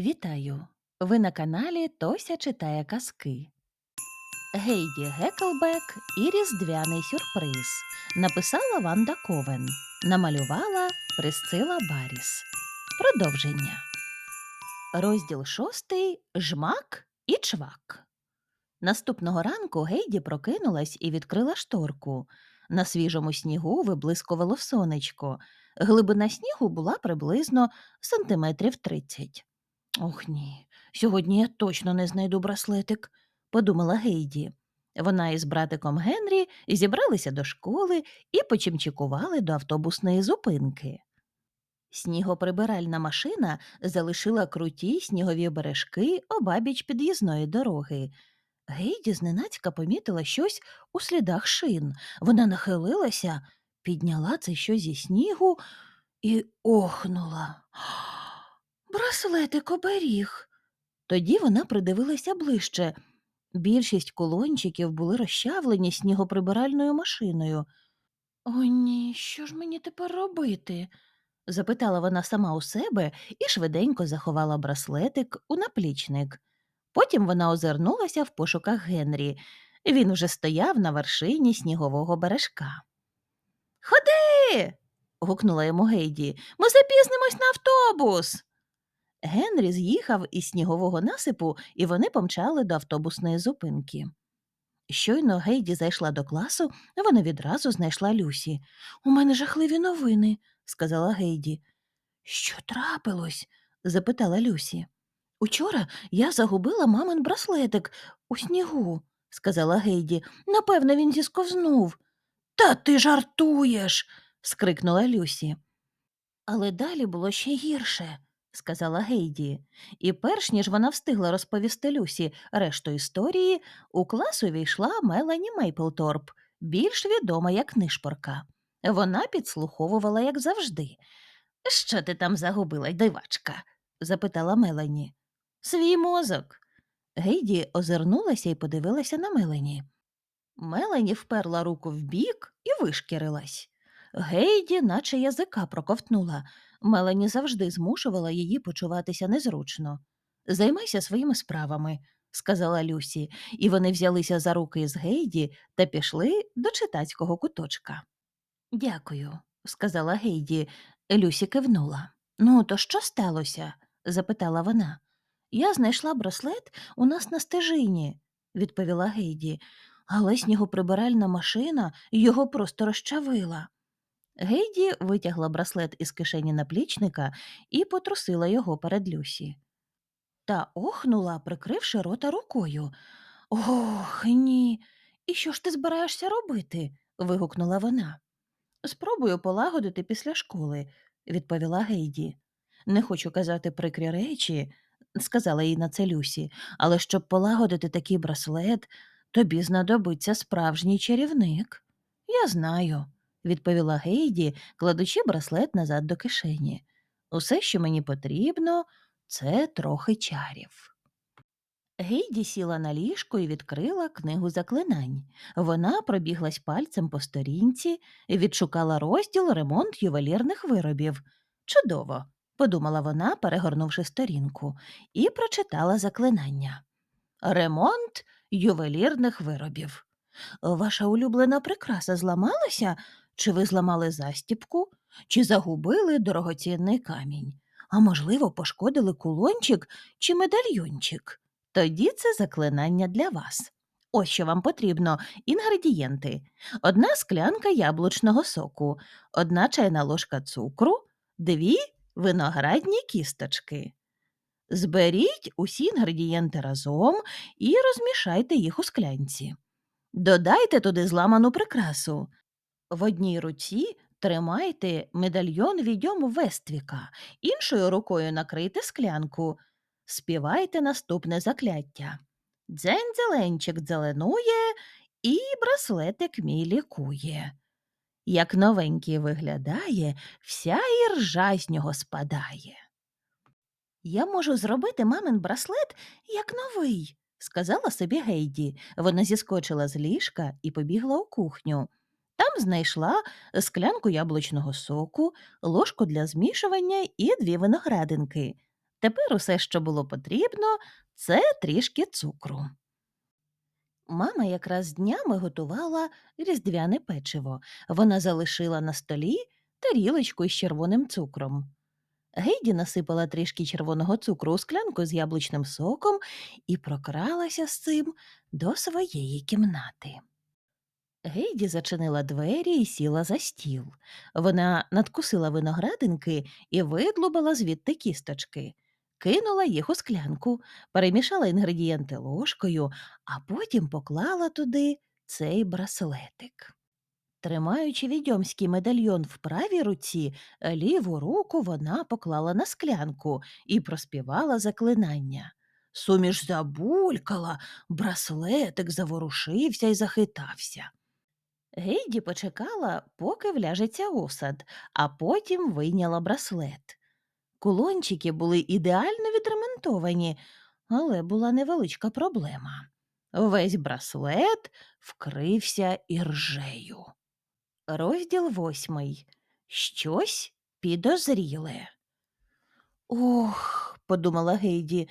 Вітаю! Ви на каналі Тося читає казки. Гейді Геклбек і Різдвяний сюрприз. Написала Ванда Ковен. Намалювала Присцила Баріс. Продовження. Розділ шостий Жмак і чвак. Наступного ранку Гейді прокинулась і відкрила шторку. На свіжому снігу виблискувало сонечко. Глибина снігу була приблизно сантиметрів тридцять. Ох ні, сьогодні я точно не знайду браслетик, подумала Гейді. Вона із братиком Генрі зібралися до школи і почимчикували до автобусної зупинки. Снігоприбиральна машина залишила круті снігові бережки обабіч під'їзної дороги. Гейді зненацька помітила щось у слідах шин. Вона нахилилася, підняла це щось зі снігу і охнула. Браслетик оберіг. Тоді вона придивилася ближче. Більшість колончиків були розчавлені снігоприбиральною машиною. О, ні, що ж мені тепер робити? запитала вона сама у себе і швиденько заховала браслетик у наплічник. Потім вона озирнулася в пошуках Генрі. Він уже стояв на вершині снігового бережка. Ходи. гукнула йому Гейді. Ми запізнимось на автобус. Генрі з'їхав із снігового насипу, і вони помчали до автобусної зупинки. Щойно Гейді зайшла до класу, вона відразу знайшла Люсі. У мене жахливі новини, сказала Гейді. Що трапилось? запитала Люсі. Учора я загубила мамин браслетик у снігу, сказала Гейді. Напевно, він зісковзнув. Та ти жартуєш. скрикнула Люсі. Але далі було ще гірше сказала Гейді, і перш ніж вона встигла розповісти Люсі решту історії, у клас увійшла Мелані Мейплторп, більш відома як нишпорка. Вона підслуховувала, як завжди. Що ти там загубила, дивачка? запитала Мелані. Свій мозок. Гейді озирнулася і подивилася на Мелані. Мелані вперла руку в бік і вишкірилась. Гейді, наче язика проковтнула. Мелані завжди змушувала її почуватися незручно. Займайся своїми справами, сказала Люсі, і вони взялися за руки з Гейді та пішли до читацького куточка. Дякую, сказала Гейді. Люсі кивнула. Ну, то що сталося? запитала вона. Я знайшла браслет у нас на стежині, відповіла Гейді, але снігоприбиральна машина його просто розчавила. Гейді витягла браслет із кишені наплічника і потрусила його перед Люсі. Та охнула, прикривши рота рукою. Ох, ні. І що ж ти збираєшся робити? вигукнула вона. Спробую полагодити після школи, відповіла Гейді. Не хочу казати прикрі речі, сказала їй на це Люсі, але щоб полагодити такий браслет, тобі знадобиться справжній чарівник. Я знаю відповіла Гейді, кладучи браслет назад до кишені. Усе, що мені потрібно, це трохи чарів. Гейді сіла на ліжко і відкрила книгу заклинань. Вона пробіглась пальцем по сторінці і відшукала розділ ремонт ювелірних виробів. Чудово, подумала вона, перегорнувши сторінку, і прочитала заклинання. Ремонт ювелірних виробів. Ваша улюблена прикраса зламалася? Чи ви зламали застіпку, чи загубили дорогоцінний камінь, а можливо, пошкодили кулончик чи медальйончик. Тоді це заклинання для вас. Ось що вам потрібно інгредієнти: одна склянка яблучного соку, одна чайна ложка цукру, дві виноградні кісточки. Зберіть усі інгредієнти разом і розмішайте їх у склянці. Додайте туди зламану прикрасу. В одній руці тримайте медальйон відьому Вествіка, іншою рукою накрийте склянку. Співайте наступне закляття. Дзень зеленчик дзеленує, і браслетик мій лікує. Як новенький виглядає, вся іржа з нього спадає. Я можу зробити мамин браслет як новий, сказала собі Гейді. Вона зіскочила з ліжка і побігла у кухню. Там знайшла склянку яблучного соку, ложку для змішування і дві виноградинки. Тепер усе, що було потрібно, це трішки цукру. Мама якраз днями готувала різдвяне печиво. Вона залишила на столі тарілочку із червоним цукром. Гейді насипала трішки червоного цукру у склянку з яблучним соком і прокралася з цим до своєї кімнати. Гейді зачинила двері і сіла за стіл. Вона надкусила виноградинки і видлубала звідти кісточки, кинула їх у склянку, перемішала інгредієнти ложкою, а потім поклала туди цей браслетик. Тримаючи відьомський медальйон в правій руці, ліву руку вона поклала на склянку і проспівала заклинання. Суміш забулькала, браслетик заворушився і захитався. Гейді почекала, поки вляжеться осад, а потім вийняла браслет. Кулончики були ідеально відремонтовані, але була невеличка проблема. Весь браслет вкрився іржею. Розділ восьмий. Щось підозріле. Ох, подумала Гейді,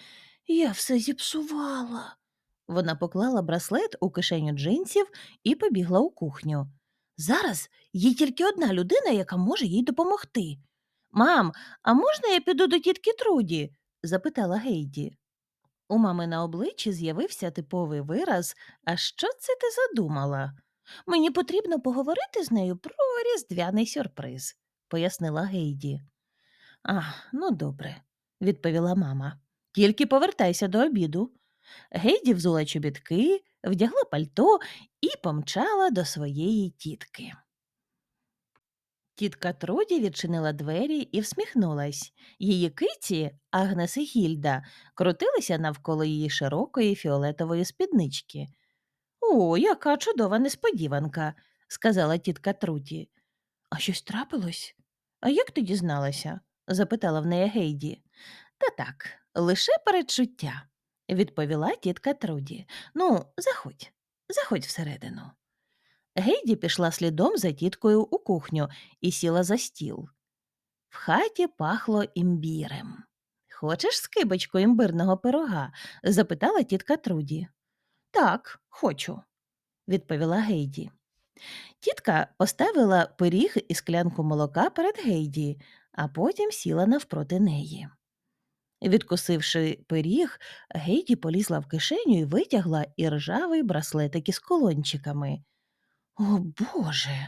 я все зіпсувала. Вона поклала браслет у кишеню джинсів і побігла у кухню. Зараз є тільки одна людина, яка може їй допомогти. Мам, а можна я піду до тітки Труді? запитала Гейді. У мами на обличчі з'явився типовий вираз А що це ти задумала? Мені потрібно поговорити з нею про різдвяний сюрприз, пояснила Гейді. А, ну добре, відповіла мама. Тільки повертайся до обіду. Гейді взула чобітки, вдягла пальто і помчала до своєї тітки. Тітка Труді відчинила двері і всміхнулась. Її киті, Агнес і Гільда, крутилися навколо її широкої фіолетової спіднички. О, яка чудова несподіванка, сказала тітка Труді. А щось трапилось? А як ти дізналася? запитала в неї Гейді. Та так, лише передчуття, відповіла тітка Труді. Ну, заходь, заходь всередину. Гейді пішла слідом за тіткою у кухню і сіла за стіл. В хаті пахло імбірем. Хочеш скибочку імбирного пирога? запитала тітка Труді. Так, хочу, відповіла Гейді. Тітка поставила пиріг і склянку молока перед Гейді, а потім сіла навпроти неї. Відкусивши пиріг, Гейді полізла в кишеню і витягла іржавий браслетик із колончиками. О Боже.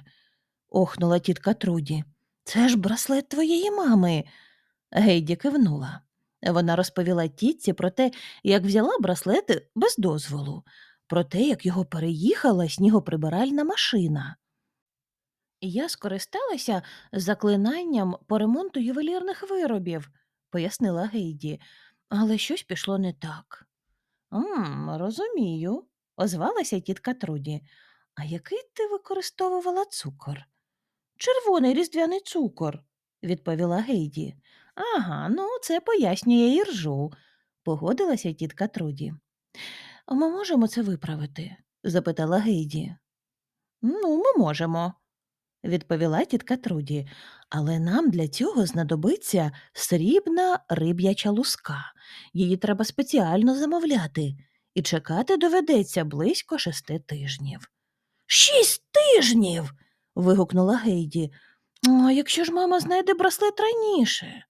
охнула тітка Труді. Це ж браслет твоєї мами. Гейді кивнула. Вона розповіла тітці про те, як взяла браслет без дозволу, про те, як його переїхала снігоприбиральна машина. Я скористалася заклинанням по ремонту ювелірних виробів, пояснила Гейді, але щось пішло не так. «М, розумію, озвалася тітка Труді. А який ти використовувала цукор? Червоний різдвяний цукор, відповіла Гейді. Ага, ну це пояснює і ржу, погодилася тітка Труді. Ми можемо це виправити? запитала Гейді. Ну, ми можемо, відповіла тітка Труді, але нам для цього знадобиться срібна риб'яча луска. Її треба спеціально замовляти, і чекати доведеться близько шести тижнів. Шість тижнів. вигукнула Гейді. А якщо ж мама знайде браслет раніше?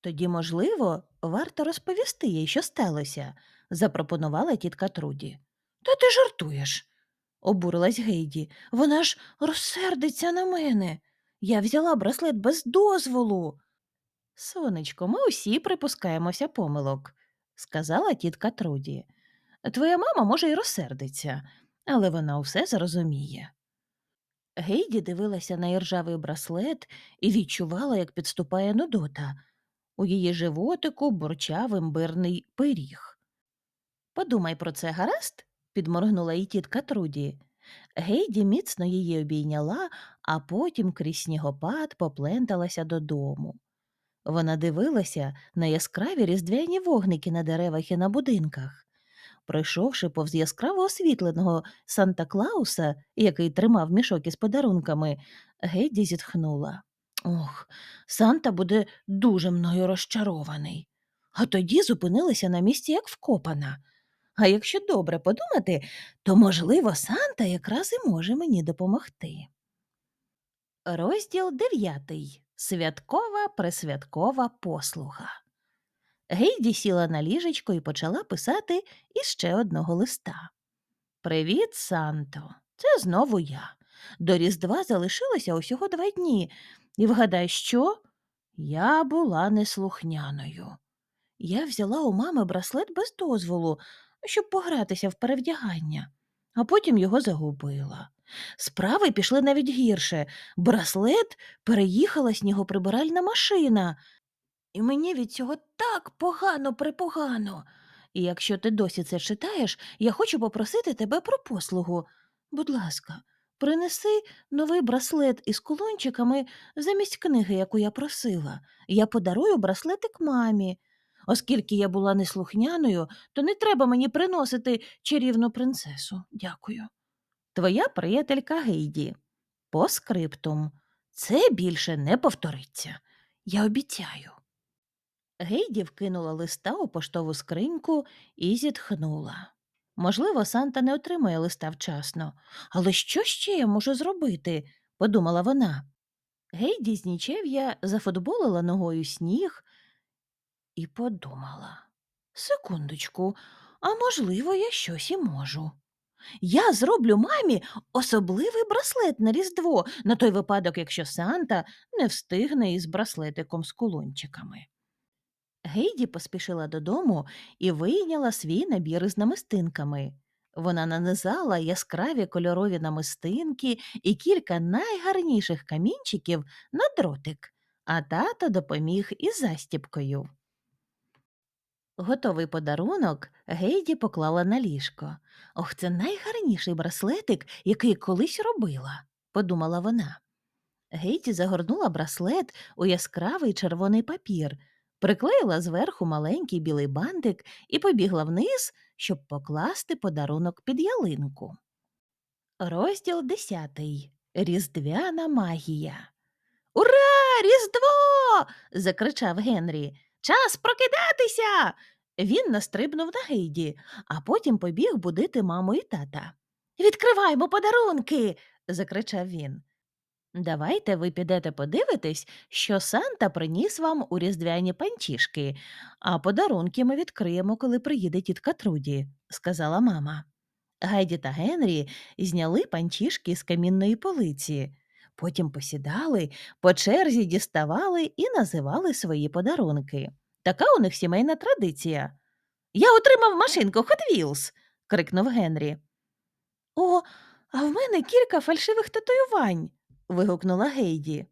Тоді, можливо, варто розповісти їй, що сталося, запропонувала тітка Труді. Та ти жартуєш, обурилась Гейді. Вона ж розсердиться на мене. Я взяла браслет без дозволу. Сонечко, ми усі припускаємося помилок, сказала тітка Труді. Твоя мама може й розсердиться, але вона усе зрозуміє. Гейді дивилася на іржавий браслет і відчувала, як підступає нудота. У її животику бурчав імбирний пиріг. Подумай про це, гаразд? Підморгнула їй тітка Труді. Гейді міцно її обійняла, а потім крізь снігопад попленталася додому. Вона дивилася на яскраві різдвяні вогники на деревах і на будинках. Пройшовши повз яскраво освітленого Санта Клауса, який тримав мішок із подарунками, Гейді зітхнула. Ох, Санта буде дуже мною розчарований. А тоді зупинилася на місці, як вкопана. А якщо добре подумати, то, можливо, Санта якраз і може мені допомогти. Розділ дев'ятий. Святкова присвяткова послуга. Гейді сіла на ліжечко і почала писати іще одного листа. Привіт, Санто. Це знову я. До Різдва залишилося усього два дні. І вгадай, що? Я була неслухняною. Я взяла у мами браслет без дозволу, щоб погратися в перевдягання, а потім його загубила. Справи пішли навіть гірше. Браслет переїхала снігоприбиральна машина, і мені від цього так погано припогано. І якщо ти досі це читаєш, я хочу попросити тебе про послугу. Будь ласка, принеси новий браслет із кулончиками замість книги, яку я просила. Я подарую браслетик мамі. Оскільки я була неслухняною, то не треба мені приносити чарівну принцесу. Дякую. Твоя приятелька Гейді. По скриптум. Це більше не повториться. Я обіцяю. Гейді вкинула листа у поштову скриньку і зітхнула. Можливо, Санта не отримає листа вчасно, але що ще я можу зробити? подумала вона. Гейді з нічев'я зафутболила ногою сніг і подумала. Секундочку, а можливо, я щось і можу. Я зроблю мамі особливий браслет на Різдво, на той випадок, якщо Санта не встигне із браслетиком з кулончиками. Гейді поспішила додому і вийняла свій набір із намистинками. Вона нанизала яскраві кольорові намистинки і кілька найгарніших камінчиків на дротик, а тато допоміг із застіпкою. Готовий подарунок Гейді поклала на ліжко. Ох, це найгарніший браслетик, який колись робила, подумала вона. Гейді загорнула браслет у яскравий червоний папір, приклеїла зверху маленький білий бантик і побігла вниз, щоб покласти подарунок під ялинку. Розділ десятий. Різдвяна магія. Ура! Різдво! закричав Генрі. Час прокидатися. Він настрибнув на Гейді, а потім побіг будити маму і тата. Відкриваймо подарунки. закричав він. Давайте ви підете подивитесь, що Санта приніс вам у різдвяні панчішки, а подарунки ми відкриємо, коли приїде тітка Труді, сказала мама. Гайді та Генрі зняли панчішки з камінної полиці, потім посідали, по черзі діставали і називали свої подарунки. Така у них сімейна традиція. Я отримав машинку Hot Wheels!» – крикнув Генрі. О, а в мене кілька фальшивих татуювань. вигукнула Гейді.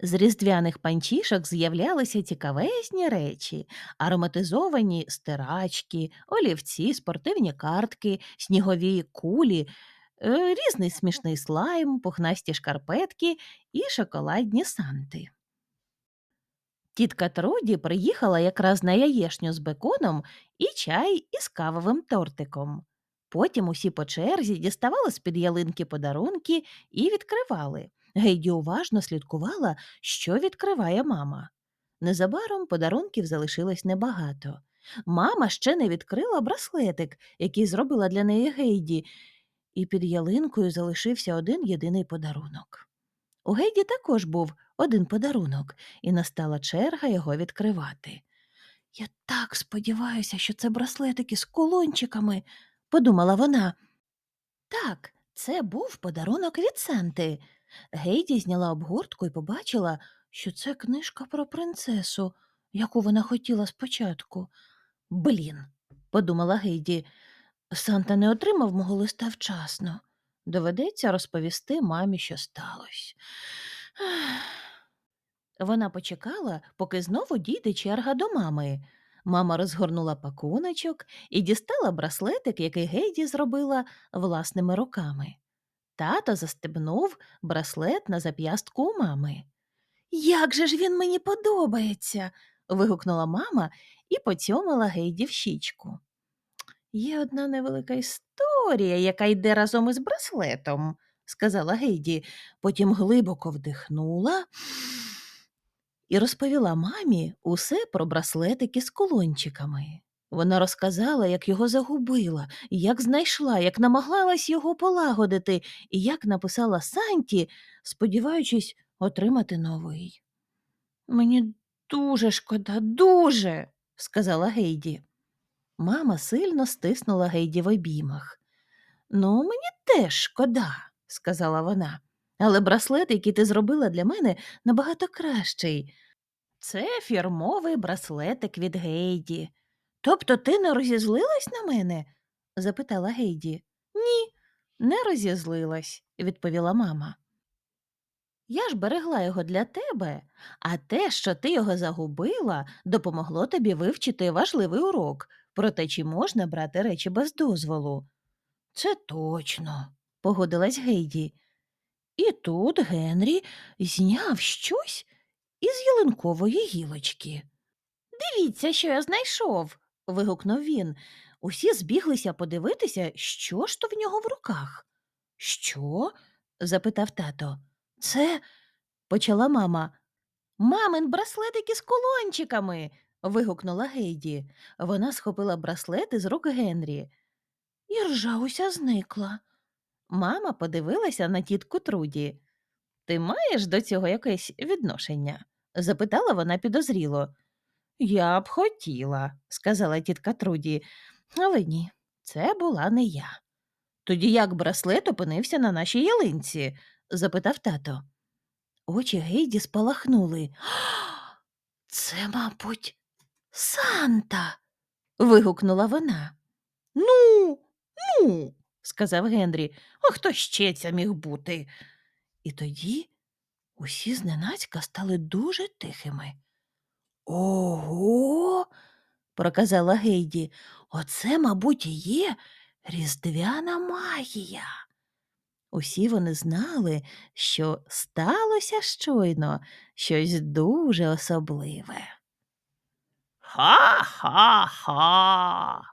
З різдвяних панчішок з'являлися цікавесні речі, ароматизовані стирачки, олівці, спортивні картки, снігові кулі, різний смішний слайм, пухнасті шкарпетки і шоколадні санти. Тітка Труді приїхала якраз на яєшню з беконом і чай із кавовим тортиком. Потім усі по черзі діставали з-під ялинки подарунки і відкривали. Гейді уважно слідкувала, що відкриває мама. Незабаром подарунків залишилось небагато. Мама ще не відкрила браслетик, який зробила для неї Гейді, і під ялинкою залишився один єдиний подарунок. У Гейді також був один подарунок, і настала черга його відкривати. Я так сподіваюся, що це браслетики з колончиками, подумала вона. Так, це був подарунок від Санти. Гейді зняла обгортку і побачила, що це книжка про принцесу, яку вона хотіла спочатку. Блін, подумала Гейді, Санта не отримав мого листа вчасно. Доведеться розповісти мамі, що сталося. Вона почекала, поки знову дійде черга до мами. Мама розгорнула пакуночок і дістала браслетик, який Гейді зробила власними руками. Тато застебнув браслет на зап'ястку у мами. Як же ж він мені подобається. вигукнула мама і поцьомила Гейді в щічку. Є одна невелика історія, яка йде разом із браслетом, сказала Гейді, потім глибоко вдихнула і розповіла мамі усе про браслетики з колончиками. Вона розказала, як його загубила, як знайшла, як намагалась його полагодити, і як написала Санті, сподіваючись отримати новий. Мені дуже шкода, дуже, сказала Гейді. Мама сильно стиснула Гейді в обіймах. Ну, мені теж шкода, сказала вона. Але браслет, який ти зробила для мене, набагато кращий. Це фірмовий браслетик від Гейді. Тобто ти не розізлилась на мене? запитала Гейді. Ні, не розізлилась, відповіла мама. Я ж берегла його для тебе, а те, що ти його загубила, допомогло тобі вивчити важливий урок про те, чи можна брати речі без дозволу. Це точно, погодилась Гейді. І тут Генрі зняв щось із ялинкової гілочки. Дивіться, що я знайшов. вигукнув він. Усі збіглися подивитися, що ж то в нього в руках. Що? запитав тато. Це, почала мама. Мамин браслетик із колончиками. Вигукнула Гейді. Вона схопила браслет із рук Генрі. І ржа уся зникла. Мама подивилася на тітку Труді. Ти маєш до цього якесь відношення? запитала вона підозріло. Я б хотіла, сказала тітка Труді, але ні, це була не я. Тоді як браслет опинився на нашій ялинці? запитав тато. Очі Гейді спалахнули. Це, мабуть, Санта. вигукнула вона. Ну, ну, сказав Генрі. А хто ще це міг бути? І тоді усі зненацька стали дуже тихими. Ого, проказала Гейді. Оце, мабуть, і є різдвяна магія. Усі вони знали, що сталося щойно щось дуже особливе. 哈哈哈。